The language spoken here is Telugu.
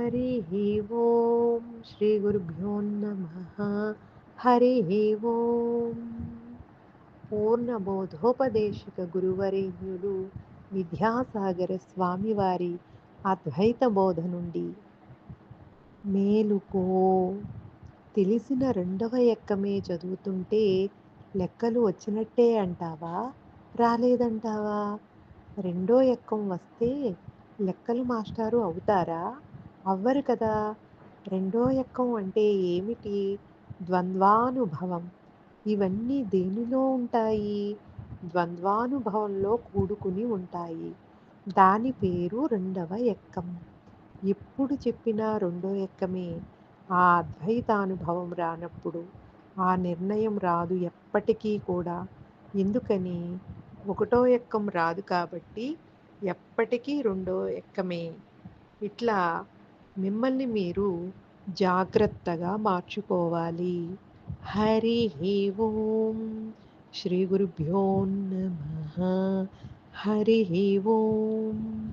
హరి ఓం శ్రీ గురుభ్యో నమ హరి ఓం పూర్ణ బోధోపదేశక గురువరేణ్యులు విద్యాసాగర స్వామివారి అద్వైత బోధ నుండి మేలుకో తెలిసిన రెండవ ఎక్కమే చదువుతుంటే లెక్కలు వచ్చినట్టే అంటావా? రాలేదంటావా? రెండో ఎక్కం వస్తే లెక్కలు మాస్టారు అవుతారా? అవ్వరు కదా. రెండో ఎక్కం అంటే ఏమిటి? ద్వంద్వానుభవం. ఇవన్నీ దేనిలో ఉంటాయి? ద్వంద్వానుభవంలో కూడుకుని ఉంటాయి. దాని పేరు రెండవ ఎక్కం ఎప్పుడు చెప్పినా రెండో ఎక్కమే ఆ అద్వైతానుభవం రానప్పుడు ఆ నిర్ణయం రాదు ఎప్పటికీ కూడా. ఎందుకని? ఒకటో ఎక్కం రాదు కాబట్టి ఎప్పటికీ రెండో ఎక్కమే ఇట్లా మిమ్మల్ని మీరు జాగ్రత్తగా మార్చుకోవాలి. హరి ఓం. శ్రీ గురుభ్యో నమ. హరి ఓం.